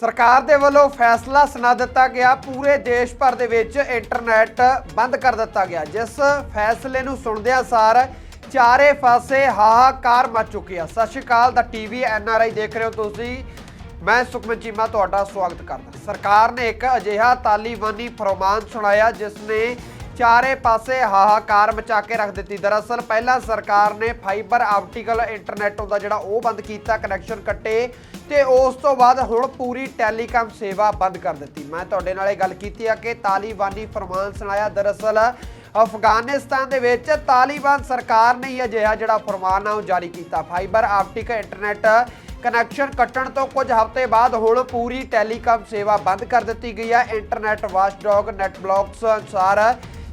ਸਰਕਾਰ ਦੇ ਵੱਲੋਂ ਫੈਸਲਾ ਸੁਣਾ ਦਿੱਤਾ ਗਿਆ, ਪੂਰੇ ਦੇਸ਼ ਭਰ ਦੇ ਵਿੱਚ ਇੰਟਰਨੈਟ ਬੰਦ ਕਰ ਦਿੱਤਾ ਗਿਆ, ਜਿਸ ਫੈਸਲੇ ਨੂੰ ਸੁਣਦਿਆਂ ਸਾਰ ਚਾਰੇ ਪਾਸੇ ਹਾਹਾਕਾਰ ਮਚ ਚੁੱਕੀ ਆ। ਸਤਿ ਸ਼੍ਰੀ ਅਕਾਲ, ਦਾ ਟੀਵੀ ਐਨਆਰਆਈ ਦੇਖ ਰਹੇ ਹੋ ਤੁਸੀਂ। ਮੈਂ ਸੁਖਮਨ ਚੀਮਾ, ਤੁਹਾਡਾ ਸਵਾਗਤ ਕਰਦਾ। ਸਰਕਾਰ ਨੇ ਇੱਕ ਅਜਿਹਾ ਤਾਲੀਬਾਨੀ ਫਰਮਾਨ ਸੁਣਾਇਆ, ਜਿਸ ਨੇ ਚਾਰੇ ਪਾਸੇ ਹਾਹਾਕਾਰ ਮਚਾ ਕੇ ਰੱਖ ਦਿੱਤੀ। ਦਰਅਸਲ ਪਹਿਲਾਂ ਸਰਕਾਰ ਨੇ ਫਾਈਬਰ ਆਪਟੀਕਲ ਇੰਟਰਨੈਟ ਦਾ ਜਿਹੜਾ ਉਹ ਬੰਦ ਕੀਤਾ, ਕਨੈਕਸ਼ਨ ਕੱਟੇ ਤੇ ਉਸ ਤੋਂ ਬਾਅਦ ਹੁਣ ਪੂਰੀ ਟੈਲੀਕਾਮ ਸੇਵਾ ਬੰਦ ਕਰ ਦਿੱਤੀ। ਮੈਂ ਤੁਹਾਡੇ ਨਾਲ ਇਹ ਗੱਲ ਕੀਤੀ ਆ ਕਿ ਤਾਲੀਬਾਨੀ ਫਰਮਾਨ ਸੁਣਾਇਆ। ਦਰਅਸਲ ਅਫਗਾਨਿਸਤਾਨ ਦੇ ਵਿੱਚ ਤਾਲਿਬਾਨ ਸਰਕਾਰ ਨੇ ਹੀ ਅਜਿਹਾ ਜਿਹੜਾ ਫਰਮਾਨ ਆ ਉਹ ਜਾਰੀ ਕੀਤਾ। ਫਾਈਬਰ ਆਪਟਿਕ ਇੰਟਰਨੈਟ ਕਨੈਕਸ਼ਨ ਕੱਟਣ ਤੋਂ ਕੁਝ ਹਫ਼ਤੇ ਬਾਅਦ ਹੁਣ ਪੂਰੀ ਟੈਲੀਕਾਮ ਸੇਵਾ ਬੰਦ ਕਰ ਦਿੱਤੀ ਗਈ ਹੈ ਇੰਟਰਨੈਟ ਵਾਚਡੌਗ ਨੈਟ ਬਲੌਕਸ ਅਨੁਸਾਰ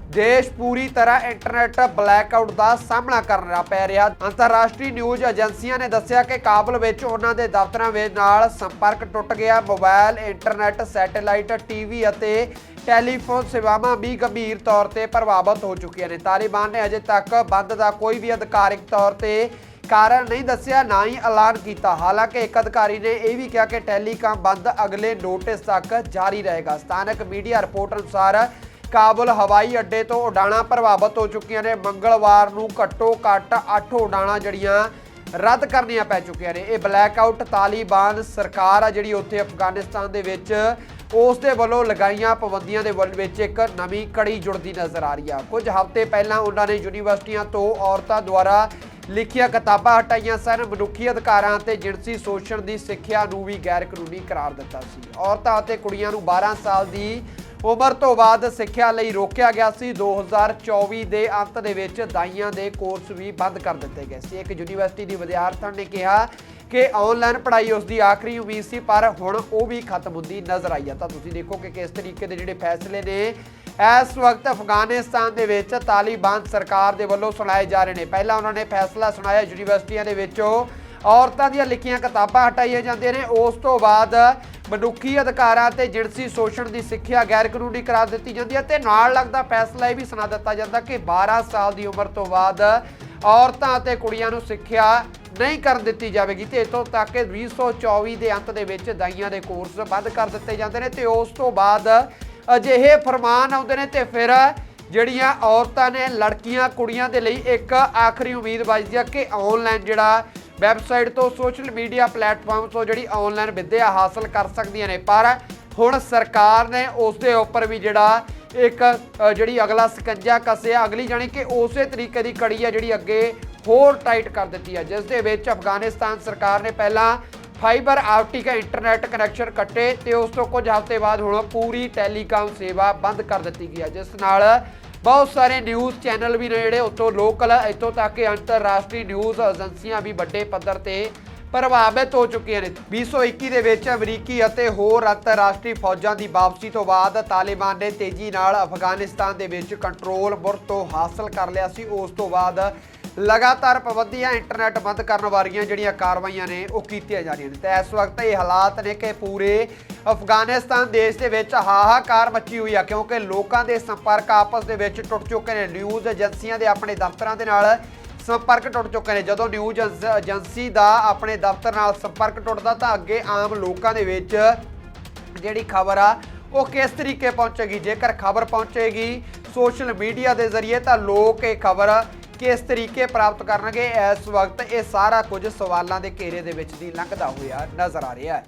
ਦੇਸ਼ ਪੂਰੀ ਤਰ੍ਹਾਂ ਇੰਟਰਨੈਟ ਬਲੈਕਆਊਟ ਦਾ ਸਾਹਮਣਾ ਕਰਨਾ ਪੈ ਰਿਹਾ। ਅੰਤਰਰਾਸ਼ਟਰੀ ਨਿਊਜ਼ ਏਜੰਸੀਆਂ ਨੇ ਦੱਸਿਆ ਕਿ ਕਾਬਲ ਵਿੱਚ ਉਹਨਾਂ ਦੇ ਦਫ਼ਤਰਾਂ ਵਿੱਚ ਨਾਲ ਸੰਪਰਕ ਟੁੱਟ ਗਿਆ। ਮੋਬਾਈਲ ਇੰਟਰਨੈਟ ਸੈਟੇਲਾਈਟ ਟੀਵੀ ਅਤੇ ਟੈਲੀਫੋਨ ਸੇਵਾਵਾਂ ਵੀ ਗੰਭੀਰ ਤੌਰ ਤੇ ਪ੍ਰਭਾਵਿਤ ਹੋ ਚੁੱਕੀਆਂ ਨੇ। ਤਾਲਿਬਾਨ ਨੇ ਅਜੇ ਤੱਕ ਬੰਦ ਦਾ ਕੋਈ ਵੀ ਅਧਿਕਾਰਿਕ ਤੌਰ ਤੇ ਕਾਰਨ ਨਹੀਂ ਦੱਸਿਆ, ਨਾ ਹੀ ਐਲਾਨ ਕੀਤਾ। ਹਾਲਾਂਕਿ ਇੱਕ ਅਧਿਕਾਰੀ ਨੇ ਇਹ ਵੀ ਕਿਹਾ ਕਿ ਟੈਲੀਕਾਮ ਬੰਦ ਅਗਲੇ ਨੋਟਿਸ ਤੱਕ ਜਾਰੀ ਰਹੇਗਾ। ਸਥਾਨਕ ਮੀਡੀਆ ਰਿਪੋਰਟ ਅਨੁਸਾਰ ਕਾਬੁਲ ਹਵਾਈ ਅੱਡੇ ਤੋਂ ਉਡਾਣਾਂ ਪ੍ਰਭਾਵਿਤ ਹੋ ਚੁੱਕੀਆਂ ਨੇ। ਮੰਗਲਵਾਰ ਨੂੰ ਘੱਟੋ ਘੱਟ 8 ਉਡਾਣਾਂ ਜਿਹੜੀਆਂ ਰੱਦ ਕਰਨੀਆਂ ਪੈ ਚੁੱਕੀਆਂ ਨੇ। ਇਹ ਬਲੈਕ ਆਊਟ ਤਾਲਿਬਾਨ ਸਰਕਾਰ ਆ ਜਿਹੜੀ ਉੱਥੇ ਅਫਗਾਨਿਸਤਾਨ ਦੇ ਵਿੱਚ, ਉਸ ਦੇ ਵੱਲੋਂ ਲਗਾਈਆਂ ਪਾਬੰਦੀਆਂ ਦੇ ਵੱਲ ਵਿੱਚ ਇੱਕ ਨਵੀਂ ਕੜੀ ਜੁੜਦੀ ਨਜ਼ਰ ਆ ਰਹੀ ਆ। ਕੁਝ ਹਫ਼ਤੇ ਪਹਿਲਾਂ ਉਹਨਾਂ ਨੇ ਯੂਨੀਵਰਸਿਟੀਆਂ ਤੋਂ ਔਰਤਾਂ ਦੁਆਰਾ ਲਿਖੀਆਂ ਕਿਤਾਬਾਂ ਹਟਾਈਆਂ ਸਨ। ਮਨੁੱਖੀ ਅਧਿਕਾਰਾਂ ਅਤੇ ਜਿਣਸੀ ਸ਼ੋਸ਼ਣ ਦੀ ਸਿੱਖਿਆ ਨੂੰ ਵੀ ਗੈਰ ਕਾਨੂੰਨੀ ਕਰਾਰ ਦਿੱਤਾ ਸੀ। ਔਰਤਾਂ ਅਤੇ ਕੁੜੀਆਂ ਨੂੰ 12 ਸਾਲ ਦੀ ਉਮਰ ਤੋਂ ਬਾਅਦ ਸਿੱਖਿਆ ਲਈ ਰੋਕਿਆ ਗਿਆ ਸੀ। 2024 ਦੇ ਅੰਤ ਦੇ ਵਿੱਚ ਦਾਈਆਂ ਦੇ ਕੋਰਸ ਵੀ ਬੰਦ ਕਰ ਦਿੱਤੇ ਗਏ ਸੀ। ਇੱਕ ਯੂਨੀਵਰਸਿਟੀ ਦੀ ਵਿਦਿਆਰਥਣ ਨੇ ਕਿਹਾ ਕਿ ਆਨਲਾਈਨ ਪੜ੍ਹਾਈ ਉਸ ਦੀ ਆਖਰੀ ਉਮੀਦ ਸੀ, ਪਰ ਹੁਣ ਉਹ ਵੀ ਖਤਮ ਹੁੰਦੀ ਨਜ਼ਰ ਆਈ ਹੈ ਤਾਂ ਤੁਸੀਂ ਦੇਖੋ ਕਿ ਕਿਸ ਤਰੀਕੇ ਦੇ ਜਿਹੜੇ ਫੈਸਲੇ ਨੇ, ਇਸ ਵਕਤ ਅਫਗਾਨਿਸਤਾਨ ਦੇ ਵਿੱਚ ਤਾਲਿਬਾਨ ਸਰਕਾਰ ਦੇ ਵੱਲੋਂ ਸੁਣਾਏ ਜਾ ਰਹੇ ਨੇ। ਪਹਿਲਾਂ ਉਹਨਾਂ ਨੇ ਫੈਸਲਾ ਸੁਣਾਇਆ, ਯੂਨੀਵਰਸਿਟੀਆਂ ਦੇ ਵਿੱਚੋਂ ਔਰਤਾਂ ਦੀਆਂ ਲਿਖੀਆਂ ਕਿਤਾਬਾਂ ਹਟਾਈਆਂ ਜਾਂਦੀਆਂ ਨੇ। ਉਸ ਤੋਂ ਬਾਅਦ ਮਨੁੱਖੀ ਅਧਿਕਾਰਾਂ ਤੇ ਜਿਣਸੀ ਸ਼ੋਸ਼ਣ ਦੀ ਸਿੱਖਿਆ ਗੈਰ ਕਾਨੂੰਨੀ ਕਰਾਰ ਦਿੱਤੀ ਜਾਂਦੀ ਹੈ ਤੇ ਨਾਲ ਲੱਗਦਾ ਫੈਸਲਾ ਇਹ ਵੀ ਸੁਣਾ ਦਿੱਤਾ ਜਾਂਦਾ ਕਿ 12 ਸਾਲ ਦੀ ਉਮਰ ਤੋਂ ਬਾਅਦ ਔਰਤਾਂ ਅਤੇ ਕੁੜੀਆਂ ਨੂੰ ਸਿੱਖਿਆ ਨਹੀਂ ਕਰਨ ਦਿੱਤੀ ਜਾਵੇਗੀ ਤੇ ਇਤੋਂ ਤੱਕ ਕਿ 2024 ਦੇ ਅੰਤ ਦੇ ਵਿੱਚ ਦਾਈਆਂ ਦੇ ਕੋਰਸ ਬੰਦ ਕਰ ਦਿੱਤੇ ਜਾਂਦੇ ਨੇ ਤੇ ਉਸ ਤੋਂ ਬਾਅਦ ਅਜਿਹੇ ਫਰਮਾਨ ਆਉਂਦੇ ਨੇ ਤੇ ਫਿਰ ਜਿਹੜੀਆਂ ਔਰਤਾਂ ਨੇ ਲੜਕੀਆਂ ਕੁੜੀਆਂ ਦੇ ਲਈ ਇੱਕ ਆਖਰੀ ਉਮੀਦ ਵੱਜਦੀ ਆ ਕਿ ਆਨਲਾਈਨ ਜਿਹੜਾ ਵੈਬਸਾਈਟ ਤੋਂ ਸੋਸ਼ਲ ਮੀਡੀਆ ਪਲੇਟਫਾਰਮ ਤੋਂ ਜਿਹੜੀ ਆਨਲਾਈਨ ਵਿੱਦਿਆ ਹਾਸਲ ਕਰ ਸਕਦੀਆਂ ਨੇ। ਪਰ ਹੁਣ ਸਰਕਾਰ ਨੇ ਉਸ ਦੇ ਉੱਪਰ ਵੀ ਜਿਹੜਾ ਇੱਕ ਜਿਹੜੀ ਅਗਲਾ ਸਕੰਜਾ ਕੱਸਿਆ। ਅਗਲੀ ਜਾਣੀ ਕਿ ਉਸੇ ਤਰੀਕੇ ਦੀ ਕੜੀ ਆ ਜਿਹੜੀ ਅੱਗੇ ਹੋਰ ਟਾਈਟ ਕਰ ਦਿੱਤੀ ਹੈ। ਜਿਸ ਦੇ ਵਿੱਚ ਅਫਗਾਨਿਸਤਾਨ ਸਰਕਾਰ ਨੇ ਪਹਿਲਾਂ ਫਾਈਬਰ ਆਪਟਿਕ ਇੰਟਰਨੈਟ ਕਨੈਕਸ਼ਨ ਕੱਟੇ ਤੇ ਉਸ ਤੋਂ ਕੁਝ ਹਫ਼ਤੇ ਬਾਅਦ ਹੁਣ ਪੂਰੀ ਟੈਲੀਕਾਮ ਸੇਵਾ ਬੰਦ ਕਰ ਦਿੱਤੀ ਗਈ ਹੈ। ਜਿਸ ਨਾਲ ਬਹੁਤ ਸਾਰੇ ਨਿਊਜ਼ ਚੈਨਲ ਵੀ ਨੇ ਜਿਹੜੇ ਉੱਥੋਂ ਲੋਕਲ ਇੱਥੋਂ ਤੱਕ ਕਿ ਅੰਤਰਰਾਸ਼ਟਰੀ ਨਿਊਜ਼ ਏਜੰਸੀਆਂ ਵੀ ਵੱਡੇ ਪੱਧਰ ਤੇ ਪ੍ਰਭਾਵਿਤ ਹੋ ਚੁੱਕੀਆਂ ਨੇ। 2021 ਦੇ ਵਿੱਚ ਅਮਰੀਕੀ ਅਤੇ ਹੋਰ ਅੰਤਰਰਾਸ਼ਟਰੀ ਫੌਜਾਂ ਦੀ ਵਾਪਸੀ ਤੋਂ ਬਾਅਦ ਤਾਲਿਬਾਨ ਨੇ ਤੇਜ਼ੀ ਨਾਲ ਅਫਗਾਨਿਸਤਾਨ ਦੇ ਵਿੱਚ ਕੰਟਰੋਲ ਮੁੜ ਤੋਂ ਹਾਸਲ ਕਰ ਲਿਆ ਸੀ। ਉਸ ਤੋਂ ਬਾਅਦ ਲਗਾਤਾਰ ਪਾਬੰਦੀਆਂ ਇੰਟਰਨੈਟ ਬੰਦ ਕਰਨ ਵਾਲੀਆਂ ਜਿਹੜੀਆਂ ਕਾਰਵਾਈਆਂ ਨੇ, ਉਹ ਕੀਤੀਆਂ ਜਾ ਰਹੀਆਂ ਨੇ। ਤੇ ਇਸ ਵਕਤ ਇਹ ਹਾਲਾਤ ਨੇ ਕਿ ਪੂਰੇ ਅਫਗਾਨਿਸਤਾਨ ਦੇਸ਼ ਦੇ ਵਿੱਚ ਹਾਹਾਕਾਰ ਮੱਚੀ ਹੋਈ ਆ, ਕਿਉਂਕਿ ਲੋਕਾਂ ਦੇ ਸੰਪਰਕ ਆਪਸ ਦੇ ਵਿੱਚ ਟੁੱਟ ਚੁੱਕੇ ਨੇ। ਨਿਊਜ਼ ਏਜੰਸੀਆਂ ਦੇ ਆਪਣੇ ਦਫ਼ਤਰਾਂ ਦੇ ਨਾਲ ਸੰਪਰਕ ਟੁੱਟ ਚੁੱਕੇ ਨੇ। ਜਦੋਂ ਨਿਊਜ਼ ਏਜੰਸੀ ਦਾ ਆਪਣੇ ਦਫ਼ਤਰ ਨਾਲ ਸੰਪਰਕ ਟੁੱਟਦਾ ਤਾਂ ਅੱਗੇ ਆਮ ਲੋਕਾਂ ਦੇ ਵਿੱਚ ਜਿਹੜੀ ਖਬਰ ਆ, ਉਹ ਕਿਸ ਤਰੀਕੇ ਪਹੁੰਚੇਗੀ? ਜੇਕਰ ਖਬਰ ਪਹੁੰਚੇਗੀ ਸੋਸ਼ਲ ਮੀਡੀਆ ਦੇ ਜ਼ਰੀਏ, ਤਾਂ ਲੋਕ ਇਹ ਖਬਰ ਕਿਸ ਤਰੀਕੇ ਪ੍ਰਾਪਤ ਕਰਨਗੇ? ਇਸ ਵਕਤ ਇਹ ਸਾਰਾ ਕੁਝ ਸਵਾਲਾਂ ਦੇ ਘੇਰੇ ਦੇ ਵਿੱਚ ਦੀ ਲੰਘਦਾ ਹੋਇਆ ਨਜ਼ਰ ਆ ਰਿਹਾ ਹੈ।